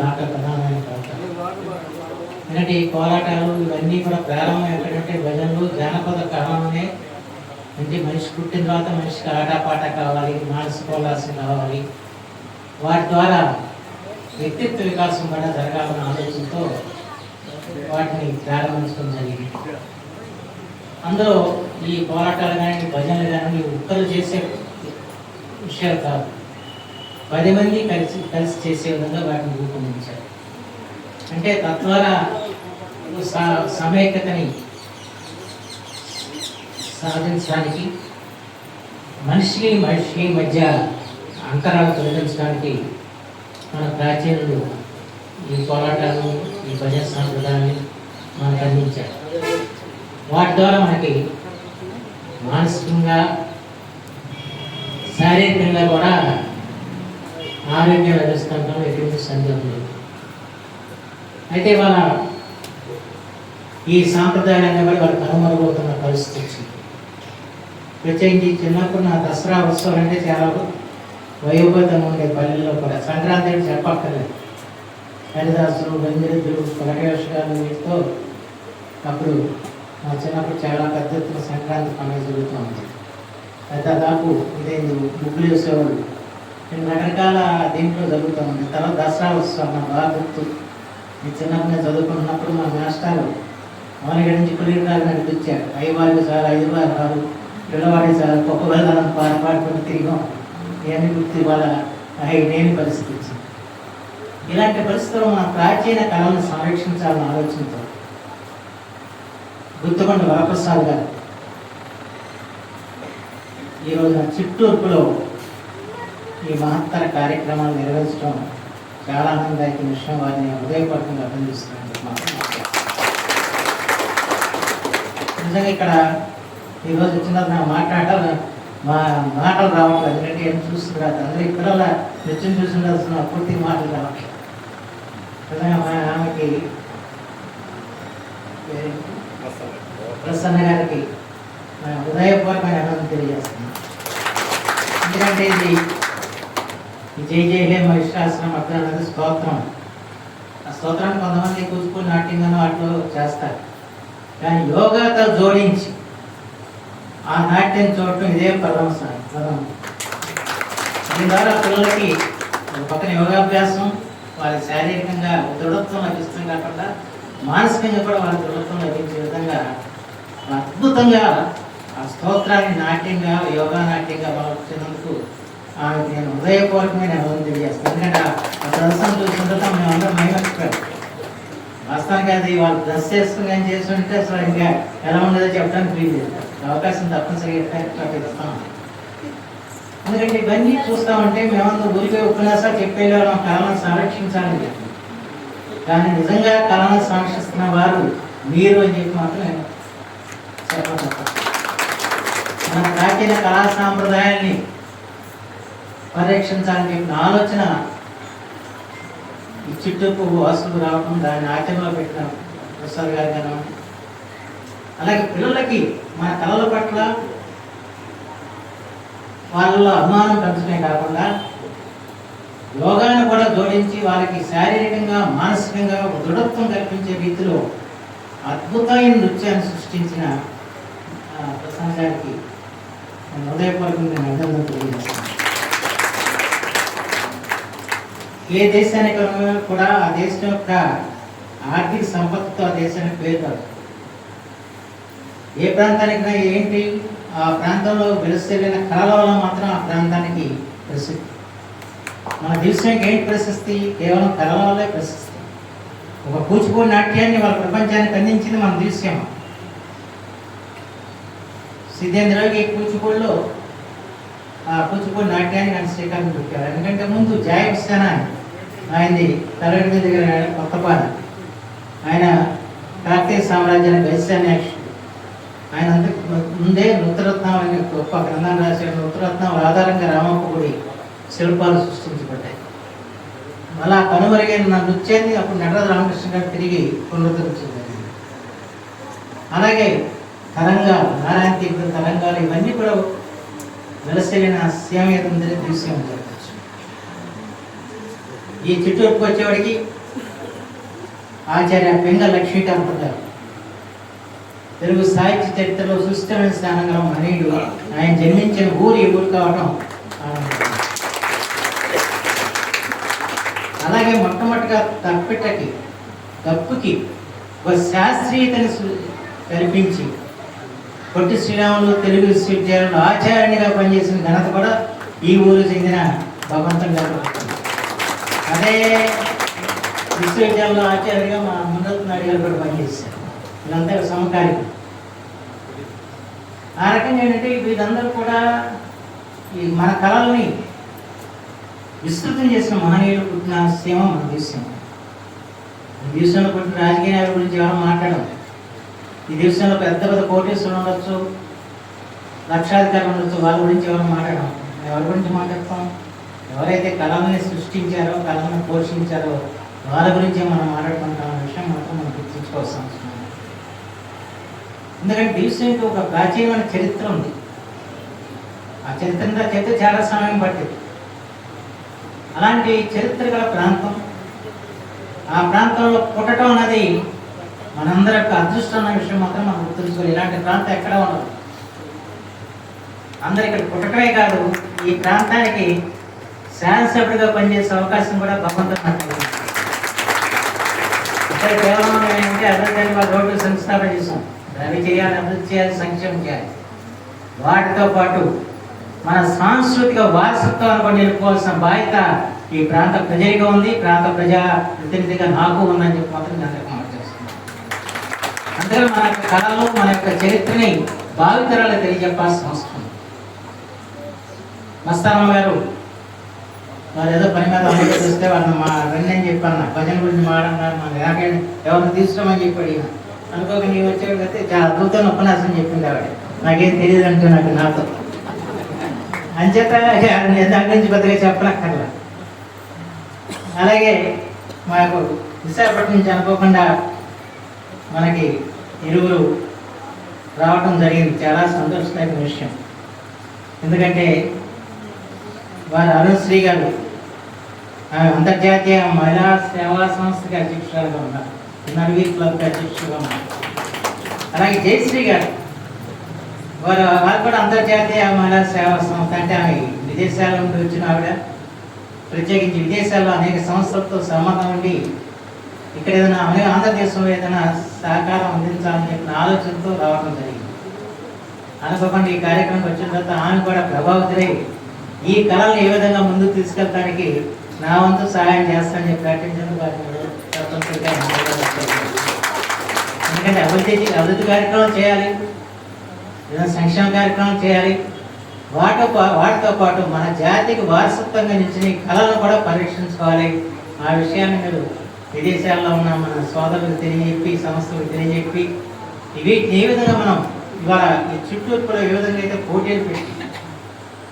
దాంట్లో ప్రధానమైన పాత్ర ఎందుకంటే ఈ పోరాటాలు ఇవన్నీ కూడా ప్రారంభం ఎక్కడంటే భజనలు జానపద కళలోనే అంటే మనిషి పుట్టిన తర్వాత మనిషికి ఆటపాట కావాలి మానసికోల్లాసం కావాలి వాటి ద్వారా వ్యక్తిత్వ వికాసం కూడా జరగాలన్న ఆలోచనతో వాటిని ప్రారంభించడం జరిగింది. అందులో ఈ పోరాటాలు కానీ భజనలు కానీ ఒక్కరు చేసే విషయాలు కాదు. పది మంది కలిసి కలిసి చేసే విధంగా వాటిని రూపొందించారు. అంటే తద్వారా స- సమైక్యతని సాధించడానికి మనిషికి మనిషి మధ్య అంతరాలు తొలగించడానికి మన ప్రాచీనులు ఈ పోరాటాలను ఈ భజన సాంప్రదాయాన్ని మనకు అందించారు. వాటి ద్వారా మనకి మానసికంగా శారీరకంగా కూడా ఆరోగ్య లభిస్తుంటాం ఎటువంటి సందేహం లేదు. అయితే వాళ్ళ ఈ సాంప్రదాయాలన్నీ కూడా వాళ్ళు కనుమరుగవుతున్న పరిస్థితి వచ్చింది. ప్రత్యేకించి చిన్నప్పుడు నా దసరా ఉత్సవాలు అంటే చాలా వైభవంగా ఉండే పల్లెల్లో కూడా సంక్రాంతి అంటే చెప్పక్కర్లేదు. హరిదాసులు గంగిరెద్దులు పలకేషగాలు వీటితో అప్పుడు మా చిన్నప్పుడు చాలా పెద్ద సంక్రాంతి పండుగ జరుగుతూ ఉంది. అయితే దాదాపు ఇదేంది ముగ్గులు వేసేవాళ్ళు. రకరకాల దీంట్లో జరుగుతూ ఉంది తర్వాత దసరా ఉత్సవం నాకు బాగా గుర్తు. ఈ చిన్నప్పుడు చదువుకున్నప్పుడు మా మాస్టారు అవనిగడి నుంచి పులిగారు నడిపించాడు అయ్యవారికి సార్ ఐదు వారు పిల్లవాడి సార్ గొప్ప వెళ్ళాలని పాట పాడుకుని తిరిగాం. ఇవన్నీ గుర్తు వాళ్ళ నేను లేని పరిస్థితి ఇలాంటి పరిస్థితుల్లో మన ప్రాచీన కళలను సంరక్షించాలని ఆలోచనతో గుర్తుకొండ వరప్రసాద్ గారు. ఈరోజు చిట్టూర్పులో ఈ మహత్తర కార్యక్రమాలు నిర్వహించడం చాలా ఆనందదాయక విషయం. వారిని హృదయపూర్వకంగా అభినందిస్తున్నాను. నిజంగా ఇక్కడ ఈరోజు వచ్చిన నా మాట్లాడాలి మా మాటలు రావట్లేదు ఎందుకంటే ఏం చూస్తున్నారు అందరూ ఈ పిల్లల నృత్యం చూస్తుండాల్సిన పూర్తి మాటలు రావట్లేదు నిజంగా మా ఆమెకి ప్రసన్న గారికి మన హృదయపూర్వకమైన ఆనందం తెలియజేస్తున్నాం ఎందుకంటే ఇది జై జై హే మహిషాసనం అర్థం స్తోత్రం. ఆ స్తోత్రాన్ని కొంతమంది కూర్చుకుని నాట్యంగానో వాటిలో చేస్తారు. కానీ యోగాతో జోడించి ఆ నాట్యం చూడటం ఇదే పదం సార్ పదం. దీని ద్వారా పిల్లలకి ఒక పక్కన యోగాభ్యాసం వారి శారీరకంగా దృఢత్వం లభిస్తుంది కాకుండా మానసికంగా కూడా వారి దృఢత్వం లభించే విధంగా అద్భుతంగా ఆ స్తోత్రాన్ని నాట్యంగా యోగా నాట్యంగా వచ్చినందుకు ఆమెకు నేను హృదయపూర్వకమైన అనుభవం తెలియజేస్తాను ఎందుకంటే ఆ ఆ ప్రదర్శన చూస్తుంటే మైమర్చిపోయాం వాస్తవానికి అది వాళ్ళు డ్రెస్ చేసుకుని ఏం చేస్తుంటే అసలు ఇంకా ఎలా ఉండదో చెప్పడానికి వీలు లేదు. అవకాశం తప్పనిసరిగా ఇస్తాం. ఎందుకంటే ఇవన్నీ చూస్తామంటే మేమంతా ఊరికే ఉపన్యాసాలు చెప్పేవాళ్ళం కళను సంరక్షించాలని చెప్పి. కానీ నిజంగా కళను సంరక్షిస్తున్న వారు మీరు అని చెప్పి మాత్రం చెప్పాలి చెప్పడం మన ప్రాచీన కళా సాంప్రదాయాన్ని పరీక్షించడానికి నా ఆలోచన ఈ చుట్టూ వాసులు రావడం దాన్ని ఆచరణలో పెట్టడం. ప్రసాద్ గారు గాను అలాగే పిల్లలకి మన కళల పట్ల వాళ్ళలో అభిమానం పెంచడమే కాకుండా యోగాన్ని కూడా జోడించి వాళ్ళకి శారీరకంగా మానసికంగా ఒక దృఢత్వం కల్పించే రీతిలో అద్భుతమైన నృత్యాన్ని సృష్టించిన ఆ, ప్రసాద్ గారికి హృదయపూర్వకంగా నేను తెలియజేస్తాను ఏ దేశానికి కూడా ఆ దేశం యొక్క ఆర్థిక సంపత్తితో ఆ దేశానికి పేరు ఏ ప్రాంతానికైనా ఏంటి? ఆ ప్రాంతంలో వెలుసెళ్ళిన కళల వల్ల మాత్రం ఆ ప్రాంతానికి ప్రసిద్ధి. మన దేశానికి ఏంటి ప్రశస్తి? కేవలం కళల వల్లే ప్రశస్తి. ఒక కూచిపూడి నాట్యాన్ని వాళ్ళ ప్రపంచానికి అందించింది మన దేశం. సిద్ధేంద్రకి కూచిపూడిలో ఆ కూచిపూడి నాట్యాన్ని నన్ను శ్రీకారం చుట్టారు. ఎందుకంటే ముందు జయకృష్ణ ఆయనది తలగడి దగ్గర కొత్తపాన ఆయన కార్తీక సామ్రాజ్యానికి వైశాన్యాక్షుడు ఆయన అంత ముందే నృతరత్నం అనే గొప్ప గ్రంథాన్ని రాశాడు నృతరత్నం ఆధారంగా రామప్ప గుడి శిల్పాలు సృష్టించబడ్డాయి. అలా కనుమరుగైన నా నృత్యాన్ని అప్పుడు నటరాజు రామకృష్ణ గారు తిరిగి పునరుద్ధరించింది అలాగే తరంగాలు నారాయణ తీర్థ తరంగాలు ఇవన్నీ కూడా వెలసెలిన శ్యామేతందరి దృశ్యం జరగచ్చు ఈ చిట్టూరుకు వచ్చేవాడికి ఆచార్య పింగ లక్ష్మీకాంత్ గారు తెలుగు సాహిత్య చరిత్రలో సుస్థిరమైన స్థానంగా మహనీయుడు ఆయన జన్మించిన ఊరు ఈ ఊరు కావడం అలాగే మొట్టమొదటిగా తప్పిటకి తప్పుకి ఒక శాస్త్రీయతని కల్పించి పొట్టి శ్రీరాములు తెలుగు విశ్వవిద్యాలయంలో ఆచార్యునిగా పనిచేసిన ఘనత కూడా ఈ ఊరు చెందిన భగవంతం గారు. అదే విశ్వవిద్యాలయంలో ఆచార్యుడిగా మా మున్నత్ నాయుడు గారు కూడా పనిచేశారు. వీళ్ళంతా సమకాలిక ఆ రకంగా ఏంటంటే వీళ్ళందరూ కూడా ఈ మన కళల్ని విస్తృతం చేసిన మహనీయులు పుట్టిన సీమ మన దేశం. ఈ దేశంలో పుట్టిన రాజకీయాల గురించి ఎవరో మాట్లాడడం ఈ దేశంలో పెద్ద పెద్ద కోటేశ్వరులు ఉండొచ్చు లక్షాధికారులు ఉండొచ్చు వాళ్ళ గురించి ఎవరు మాట్లాడడం ఎవరి గురించి మాట్లాడతాం? ఎవరైతే కళల్ని సృష్టించారో కళలను పోషించారో వాళ్ళ గురించి మనం మాట్లాడుకుంటాం అనే విషయం మాత్రం మనం గుర్తించుకోవాల్సిన అవసరం ఎందుకంటే దేశానికి ఒక ప్రాచీనమైన చరిత్ర ఉంది. ఆ చరిత్ర అంతా చెప్తే చాలా సమయం పట్టింది. అలాంటి చరిత్ర గల ప్రాంతం ఆ ప్రాంతంలో పుట్టడం అనేది మనందరి యొక్క అదృష్టం అన్న విషయం మాత్రం మనం గుర్తుంచుకోవాలి. ఇలాంటి ప్రాంతం ఎక్కడ ఉండదు అందరు ఇక్కడ పుట్టడమే కాదు ఈ ప్రాంతానికి శాసనసభ్యుడిగా పనిచేసే అవకాశం కూడా భగవంతుడు నాకు ఇక్కడ కేవలం ఏంటంటే అభివృద్ధి వాళ్ళ రోడ్డు సంస్థాపన చేసాం రవి చేయాలి అభివృద్ధి చేయాలి సంక్షేమం చేయాలి. వాటితో పాటు మన సాంస్కృతిక వారసత్వాన్ని కూడా నిలుపుకోవాల్సిన బాధ్యత ఈ ప్రాంత ప్రజలుగా ఉంది. ప్రాంత ప్రజా ప్రతినిధిగా నాకు ఉందని చెప్పి మాత్రం నేను రికమెండ్ చేస్తున్నాను అందుకని మన యొక్క కళలు మన యొక్క చరిత్రని భావితరాలు తెలియజెప్పాల్సిన అవసరం ఉంది. గారు వాళ్ళు ఏదో పని మీద అమలు చూస్తే వాళ్ళు మా రండి అని చెప్పాను భజన గురించి మాడన్నారు మన ఎవరిని ఎవరిని తీసుకురామని చెప్పి అడిగిన అనుకోక నీవు వచ్చేవాడికి చాలా అద్భుతమైన ఉపన్యాసం చెప్పింది ఆవిడ. నాకేం తెలియదు అంటే నాకు నాతో. అంచేత నేను దాని గురించి పెద్దగా చెప్పనక్కర్లా. అలాగే మాకు విశాఖపట్నం నుంచి అనుకోకుండా మనకి ఇరువురు రావటం జరిగింది. చాలా సంతోషకరమైన విషయం. ఎందుకంటే వారు అరుణ్ శ్రీ గారు అంతర్జాతీయ మహిళా సేవా సంస్థకి అధ్యక్షురాలుగా ఉన్నారు నర్వీర్ క్లబ్కి అధ్యక్షులుగా ఉన్నారు అలాగే జయశ్రీ గారు వారు వారు కూడా అంతర్జాతీయ మహిళా సేవా సంస్థ అంటే ఆమె విదేశాల నుండి వచ్చిన ఆవిడ. ప్రత్యేకించి విదేశాల్లో అనేక సంస్థలతో సంబంధం ఉండి ఇక్కడ ఏదైనా అనేక ఆంధ్రదేశంలో ఏదైనా సహకారం అందించాలని చెప్పిన ఆలోచనతో రావడం జరిగింది. అనుకోకుండా ఈ కార్యక్రమం వచ్చిన తర్వాత ఆమె కూడా ప్రభావితులై ఈ కళలను ఏ విధంగా ముందుకు తీసుకెళ్ళడానికి నా వంతు సహాయం చేస్తానని చెప్పి ప్రకటించేందుకు తప్పనిసరిగా ఎందుకంటే అభివృద్ధి అభివృద్ధి కార్యక్రమం చేయాలి ఏదైనా సంక్షేమ కార్యక్రమం చేయాలి. వాటితో వాటితో పాటు మన జాతికి వారసత్వంగా నిలిచిన కళలను కూడా పరీక్షించుకోవాలి ఆ విషయాన్ని మీరు విదేశాల్లో ఉన్న మన సోదరులకు తెలియజెప్పి సంస్థలకు తెలియజెప్పి ఇవి ఏ విధంగా మనం ఇవాళ ఈ చుట్టూ కూడా ఏ విధంగా అయితే పోటీలు పెట్టి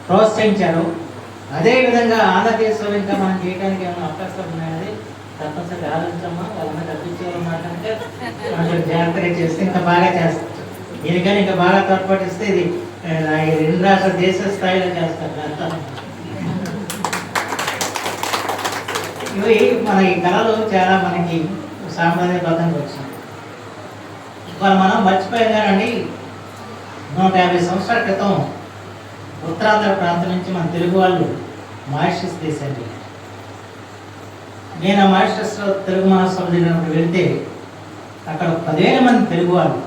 ప్రోత్సహించారో అదే విధంగా ఆంధ్రదేశంలో ఇంకా మనం చేయడానికి ఏమైనా అవకాశాలు ఉన్నాయని తప్పనిసరిగా ఆలోచించమ్మా వాళ్ళని తప్పించేవాళ్ళు అంటే కొంచెం జాగ్రత్తగా చేస్తే ఇంకా బాగా చేస్తాం దీనికని ఇంకా బాగా తోడ్పాటిస్తే ఇది రెండు రాష్ట్ర దేశ స్థాయిలో చేస్తారు. అంతా. ఇవి మన ఈ కళలు చాలా మనకి సాంప్రదాయబద్ధంగా వచ్చినాయి. ఇవాళ మనం మర్చిపోయాం నూట యాభై సంవత్సరాల క్రితం ఉత్తరాంధ్ర ప్రాంతం నుంచి మన తెలుగు వాళ్ళు మారిషస్ దేశానికి నేను ఆ మారిషస్లో తెలుగు మహాసభ జరిగినప్పుడు వెళ్తే అక్కడ పదివేల మంది తెలుగు వాళ్ళు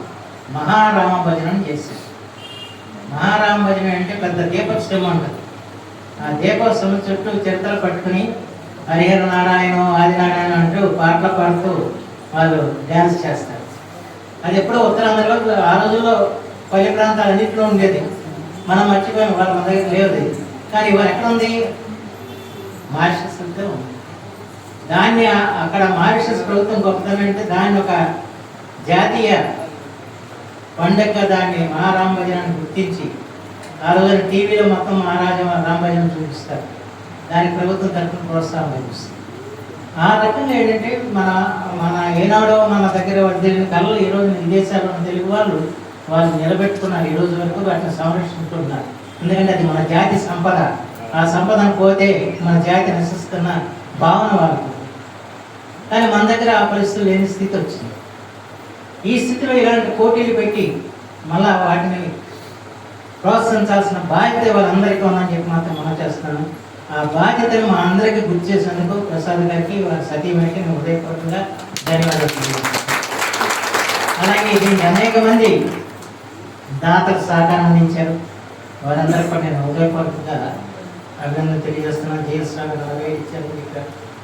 మహారామ భజనం చేశారు. మహారామ భజన అంటే పెద్ద దీపోత్సవం ఉంటుంది ఆ దీపోత్సవం చుట్టూ చిరతలు పట్టుకుని హరిహర నారాయణ ఆదినారాయణ అంటూ పాటలు పాడుతూ వాళ్ళు డ్యాన్స్ చేస్తారు. అది ఎప్పుడో ఉత్తరాంధ్రలో ఆ రోజుల్లో పల్లె ప్రాంతాలు అన్నింటిలో ఉండేది. మనం మర్చిపోయాం వాళ్ళ మన దగ్గర లేదు కానీ ఇవాళ ఎక్కడ ఉంది? మారిషస్ అంటే ఉంది. దాన్ని అక్కడ మారిషస్ ప్రభుత్వం గొప్పతనం అంటే దాన్ని ఒక జాతీయ పండగ దాన్ని మహారామభజనాన్ని గుర్తించి ఆ రోజున టీవీలో మొత్తం మహారాజ రామభజనం చూపిస్తారు. దానికి ప్రభుత్వం తరఫున ప్రోత్సాహం లభిస్తుంది. ఆ రకంగా ఏంటంటే మన మన ఏనాడో మన దగ్గర తెలియని కళలు ఈ రోజు విదేశాల్లో తెలుగు వాళ్ళు వాళ్ళు నిలబెట్టుకున్నారు ఈ రోజు వరకు వాటిని సంరక్షించుకుంటున్నారు. ఎందుకంటే అది మన జాతి సంపద. ఆ సంపదను పోతే మన జాతి నశిస్తున్న భావన వాళ్ళకు కానీ మన దగ్గర ఆ పరిస్థితులు లేని స్థితి వచ్చింది. ఈ స్థితిలో ఇలాంటి పోటీలు పెట్టి మళ్ళా వాటిని ప్రోత్సహించాల్సిన బాధ్యత వాళ్ళందరికీ ఉందని చెప్పి మాత్రం మనం చేస్తున్నాను. ఆ బాధ్యతను మా అందరికీ గుర్తు చేసినందుకు ప్రసాద్ గారికి వారి సతీమణికి నేను హృదయపూర్వకంగా ధన్యవాదాలు. అలాగే దీనికి అనేక మంది దాతలు సహకారం అందించారు. వారందరికీ కూడా నేను హృదయపూర్వకంగా అభినందన తెలియజేస్తున్నాను. జేఎస్ రావు గారు అలాగే ఇచ్చారు. ఇక్కడ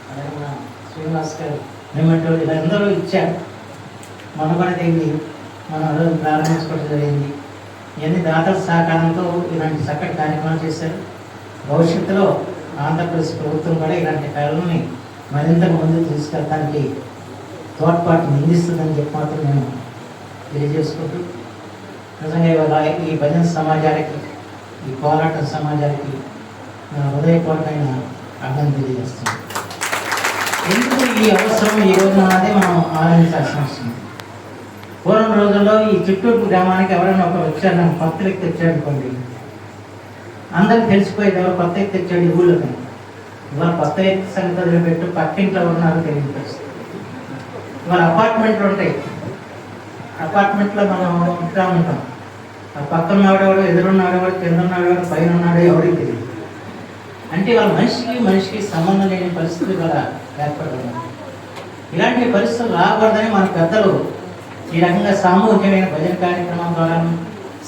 అలాగే మన శ్రీనివాస్ గారు మేమంటూ వీళ్ళందరూ ఇచ్చారు. మనం కూడా దీన్ని మనం ఆ రోజు ప్రారంభించుకోవడం జరిగింది. ఇవన్నీ దాతల సహకారంతో ఇలాంటి చక్కటి కార్యక్రమాలు చేశారు. భవిష్యత్తులో ఆంధ్రప్రదేశ్ ప్రభుత్వం కూడా ఇలాంటి కళలని మరింత ముందు తీసుకెళ్ళడానికి తోడ్పాటు నిందిస్తుందని చెప్పి మాత్రం నేను తెలియజేసుకుంటూ నిజంగా ఇవాళ ఈ భజన సమాజానికి ఈ పోరాట సమాజానికి నా హృదయపూర్వకమైన అర్థం తెలియజేస్తున్నాను. ఎందుకు ఈ అవసరం ఈ రోజున అన్నది మనం ఆలోచించాల్సిన అవసరం. పూర్వం రోజుల్లో ఈ చుట్టూరు గ్రామానికి ఎవరైనా ఒక వచ్చారు నాకు కొత్త వ్యక్తి వచ్చాడు అనుకోండి. అందరికి తెలిసిపోయేది ఎవరు కొత్త వ్యక్తి వచ్చాడు ఊళ్ళో కానీ. ఇవాళ కొత్త వ్యక్తి సంగతి పెట్టు పక్కింట్లో ఉన్నారు తెలియని ఇవాళ అపార్ట్మెంట్లు ఉంటాయి. అపార్ట్మెంట్లో మనం ఉంటా ఉంటాం. ఆ పక్కన ఆడేవాడు ఎదురున్నాడు ఎవడు కింద ఉన్నాడు పైన ఉన్నాడు ఎవడికి తెలియదు. అంటే వాళ్ళ మనిషికి మనిషికి సంబంధం లేని పరిస్థితులు కూడా ఏర్పడుతుంది ఇలాంటి పరిస్థితులు రాకూడదని మన పెద్దలు ఈ రకంగా సామూహికమైన భజన కార్యక్రమం ద్వారాను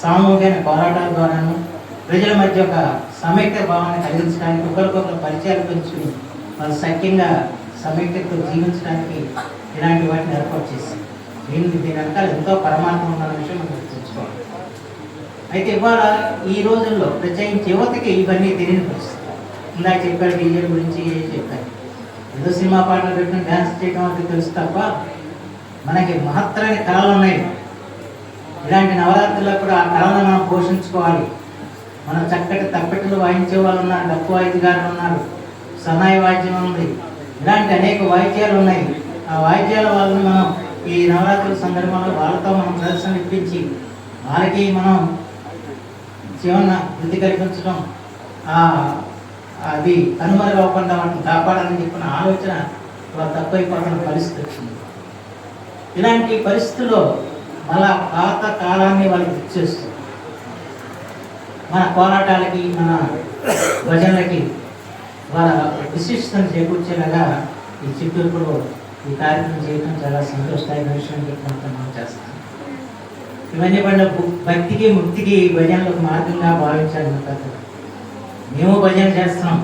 సామూహికమైన పోరాటాల ద్వారాను ప్రజల మధ్య ఒక సమైక్య భావాన్ని కలిగించడానికి ఒకరికొకరు పరిచయాలు పెంచుకుని వాళ్ళు సఖ్యంగా సమైక్యతో జీవించడానికి ఇలాంటి వాటిని ఏర్పాటు చేసి దీనికి దీని వెనకాల ఎంతో పరమాత్మ ఉన్న విషయం అయితే ఇవాళ ఈ రోజుల్లో ప్రత్యేకించి యువతకి ఇవన్నీ తెలియని పరిస్థితి. ఇందాక చెప్పాడు డీజే గురించి చెప్పారు? ఏదో సినిమా పాటలు పెట్టిన డ్యాన్స్ చేయడం అంటే తెలుసు తప్ప మనకి మహత్తరమైన కళలు ఉన్నాయి. ఇలాంటి నవరాత్రుల్లో కూడా ఆ కళను మనం పోషించుకోవాలి. మనం చక్కటి తప్పెట్లు వాయించే వాళ్ళు ఉన్నారు డప్పు వాయిద్యగారులు ఉన్నారు సన్నాయి వాయిద్యం ఉంది. ఇలాంటి అనేక వాయిద్యాలు ఉన్నాయి. ఆ వాయిద్యాల వాళ్ళని మనం ఈ నవరాత్రుల సందర్భంలో వాళ్ళతో మనం ప్రదర్శన ఇప్పించి వాళ్ళకి మనం జీవన వృద్ధి కల్పించడం అది కనుమరుగవ్వకుండా వాటిని కాపాడాలని చెప్పిన ఆలోచన వాళ్ళ తక్కువైపోతున్న పరిస్థితి. వచ్చింది ఇలాంటి పరిస్థితుల్లో మళ్ళా పాత కాలాన్ని వాళ్ళు గుర్తు చేస్తుంది. మన పోరాటాలకి మన భజనలకి వాళ్ళ విశిష్టతను చేకూర్చేలాగా ఈ చిత్తూరులో ఈ కార్యక్రమం చేయడం చాలా సంతోషదాయక విషయం చెప్పినంత మనం చేస్తాం. ఇవన్నీ పడిన భక్తికి ముక్తికి భజనలకు మార్గంగా భావించాలి పెద్దలు మేము భజన చేస్తున్నాం.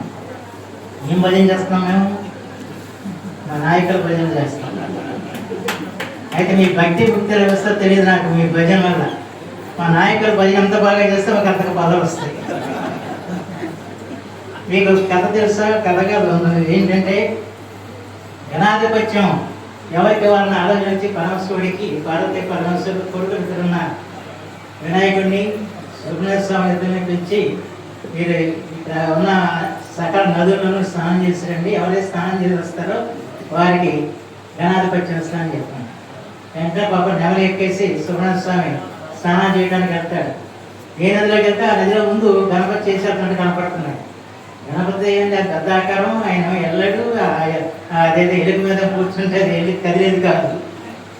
ఏం భజన చేస్తున్నాం మేము? మా నాయకుల భజన చేస్తాం అయితే మీ భక్తి ముక్తి వ్యవస్థ తెలియదు నాకు మీ భజన వల్ల. మా నాయకుల భజన ఎంత బాగా చేస్తే మాకు అంతకు పదవులు వస్తాయి. మీకు కథ తెలుసా? కథ కాదు. ఏంటంటే జనాధిపత్యం ఎవరికి వారిని ఆలోచించి పరమశివుడికి పార్వతి పరమశివుడు కొడుకు ఇద్దరున్న వినాయకుడిని సుబ్రహ్మణ్య స్వామి ఇద్దరిని పిలిచి మీరు ఇక్కడ ఉన్న సకల నదులను స్నానం చేసి రండి ఎవరైతే స్నానం చేసి వస్తారో వారికి గణాధిపత్యం స్నానం చెప్పండి వెంటనే పాపం నెమలి ఎక్కేసి సుబ్రహ్మణ్య స్వామి స్నానం చేయడానికి వెళ్తాడు. ఏ నదిలోకి వెళ్తే ఆ నదిలో ముందు గణపతి చేసేటట్టు కనపడుతున్నాడు గణపతి ఏంటి ఆ ఆయన ఎల్లడు ఆ- అదేదో ఎలుగు మీద కూర్చుంటే అది ఎలుగు కదిలేదు కాదు.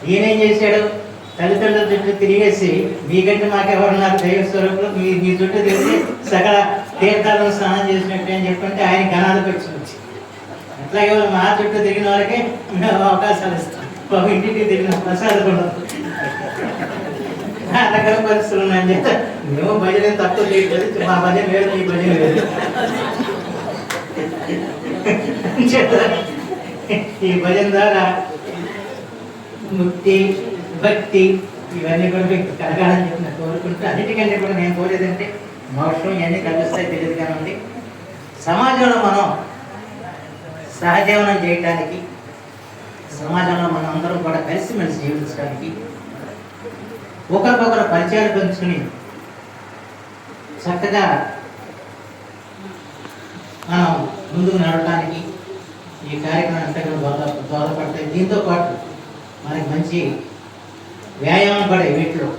ఈయనేం చేశాడు? తల్లిదండ్రుల చుట్టూ తిరిగేసి మీకంటే మాకెవరున్నారు దైవ స్వరూపులు? మీ మీ చుట్టూ తిరిగి సకల తీర్థాలను స్నానం చేసినట్టు అని చెప్పంటే ఆయన గణాలు పెట్టుకోవచ్చు అట్లాగే మా చుట్టూ తిరిగిన వాళ్ళకే మేము అవకాశాలు ఇస్తాం. మా ఇంటికి తిరిగిన ప్రసాదం ఉండదు. రకాల పరిస్థితులు ఉన్నాయని చెప్తే మేము భజన తక్కువ చేయట్లేదు. మా భజన వేరు మీ భజన వేరు. ఈ భజన ద్వారా ముక్తి భక్తి ఇవన్నీ కూడా మీకు కలగాలని చెప్పి నేను కోరుకుంటూ అన్నిటికంటే కూడా నేను కోరేదంటే మోక్షం ఇవన్నీ కలుస్తాయి తెలియదు కానివ్వండి సమాజంలో మనం సహజీవనం చేయడానికి సమాజంలో మనం అందరం కూడా కలిసిమెలిసి జీవించడానికి ఒకరికొకరు పరిచయాలు పెంచుకుని చక్కగా మనం ముందుకు నడవడానికి ఈ కార్యక్రమం ఎంతగా దోహద దోహదపడతాయి. దీంతో పాటు మనకి మంచి వ్యాయామం పడే వీటిలో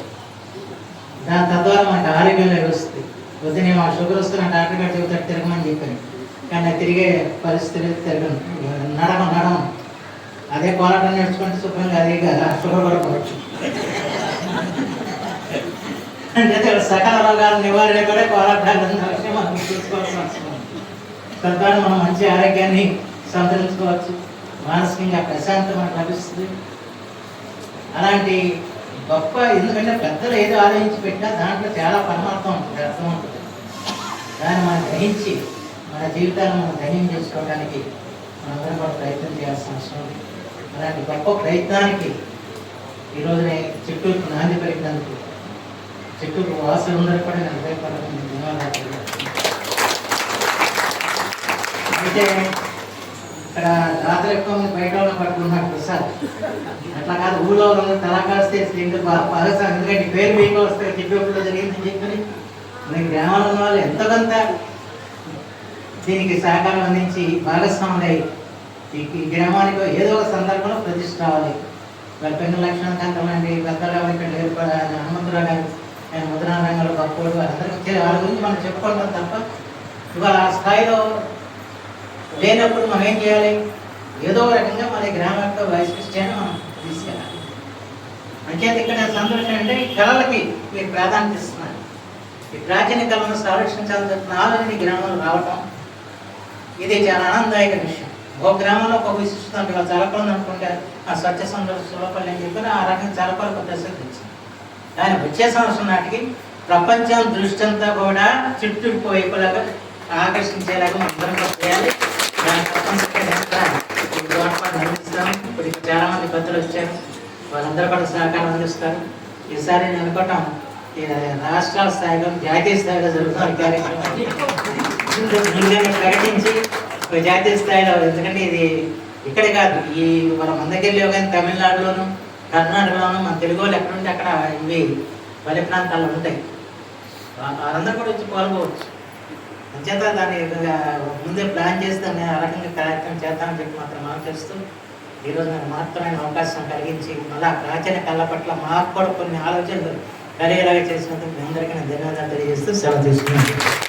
దాని తద్వారా మనకి ఆరోగ్యంలో వస్తుంది పొద్దునే మా షుగర్ వస్తున్న డాక్టర్ గారు చెబుతాడు తిరగమని చెప్పాను. కానీ తిరిగే పరిస్థితి తిరగను. నడమ నడమ అదే పోరాటం నేర్చుకుంటే శుభ్రంగా అదే సుఖపడవచ్చు అంటే సకల రోగాల నివారణ కూడా పోరాటాలు మనం చూసుకోవాల్సిన అవసరం తద్వారా మనం మంచి ఆరోగ్యాన్ని సంతరించుకోవచ్చు. మానసికంగా ప్రశాంతం మనకు లభిస్తుంది. అలాంటి గొప్ప ఎందుకంటే పెద్దలు ఏదో ఆలోచించి పెట్టినా దాంట్లో చాలా పరమార్థం ఉంటుంది అర్థం ఉంటుంది. దాన్ని మనం గ్రహించి మన జీవితాన్ని మనం ధన్యం చేసుకోవడానికి మనందరం కూడా ప్రయత్నం చేయాల్సిన అవసరం ఉంది. అలాంటి గొప్ప ప్రయత్నానికి ఈరోజునే చిత్తూరుకు నాంది పలికినందుకు చిత్తూరు వాసులందరూ కూడా నేను హృదయపూర్వకంగా ధన్యవాదాలు అంటే అయితే ఇక్కడ రాత్రి ఎక్కువ మంది బయట ఉన్న పట్టుకున్నారు ప్రసాద్. అట్లా కాదు ఊళ్ళో ఉన్న తలా కాస్తే ఇంటి ఎందుకంటే పేరు మీకు వస్తే చెప్పేప్పుడు జరిగింది చెప్పని మన గ్రామంలో ఉన్న వాళ్ళు ఎంతో కొంత దీనికి సహకారం అందించి భాగస్వాములై ఈ ఈ గ్రామానికి ఏదో ఒక సందర్భంలో ప్రతిష్ట రావాలి వాళ్ళ పెన్ను లక్ష్మణకాంతం అండి పెద్దరావు ఇక్కడ లేరు హనుమంతరావు గారు ఆయన ముద్రా రంగంలో గొప్పోడు వాళ్ళందరికీ వచ్చే వాళ్ళ గురించి మనం చెప్పుకుంటాం తప్ప ఇవాళ ఆ స్థాయిలో లేనప్పుడు మనం ఏం చేయాలి? ఏదో రకంగా మన గ్రామ యొక్క వైస్ మనం తీసుకెళ్ళాలి. అంచేత ఇక్కడ సంతోషం అంటే ఈ కళలకి మీరు ప్రాధాన్యత ఇస్తున్నారు. ఈ ప్రాచీన కళను సంరక్షించాల్సిన ఆలోచన గ్రామంలో రావటం ఇది చాలా ఆనందదాయక విషయం. ఒక గ్రామంలో ఒక విశిష్టత అంటే వాళ్ళు చలపలం అనుకుంటే ఆ స్వచ్ఛ సుందర సులభలు అని చెప్పి ఆ రకంగా చలపలకు ప్రసిద్ధించింది దాని వచ్చే సంవత్సరం నాటికి ప్రపంచం దృష్టి అంతా కూడా చుట్టూ వైపులాగా ఆకర్షించేలాగా మనం చేయాలి దాని తప్పనిసరిగా చేస్తాం. ఈ ఇప్పుడు చాలా మంది భక్తులు వచ్చారు. వాళ్ళందరూ కూడా సహకారం అందిస్తారు. ఈసారి నేను అనుకోవటం రాష్ట్రాల స్థాయిలో జాతీయ స్థాయిలో జరుగుతున్న కార్యక్రమం. ప్రకటించి జాతీయ స్థాయిలో ఎందుకంటే ఇది ఇక్కడ కాదు ఈ మన మందకెళ్ళి కానీ తమిళనాడులోను కర్ణాటకలోను మన తెలుగు వాళ్ళు ఎక్కడ ఉంటే అక్కడ ఇవి పల్లె ప్రాంతాలు ఉంటాయి. వారందరూ కూడా వచ్చి పాల్గొవచ్చు. అంచేత దాన్ని ముందే ప్లాన్ చేసి దాన్ని ఆ రకంగా కార్యక్రమం చేద్దామని చెప్పి మాత్రం మనం ఈరోజు నాకు మహత్తరమైన అవకాశం కలిగించి మళ్ళా ప్రాచీన కళ పట్ల మాకు కూడా కొన్ని ఆలోచనలు కలిగేలాగా చేసినందుకు మీ అందరికీ నేను ధన్యవాదాలు తెలియజేస్తూ సెలవు తీసుకున్నాను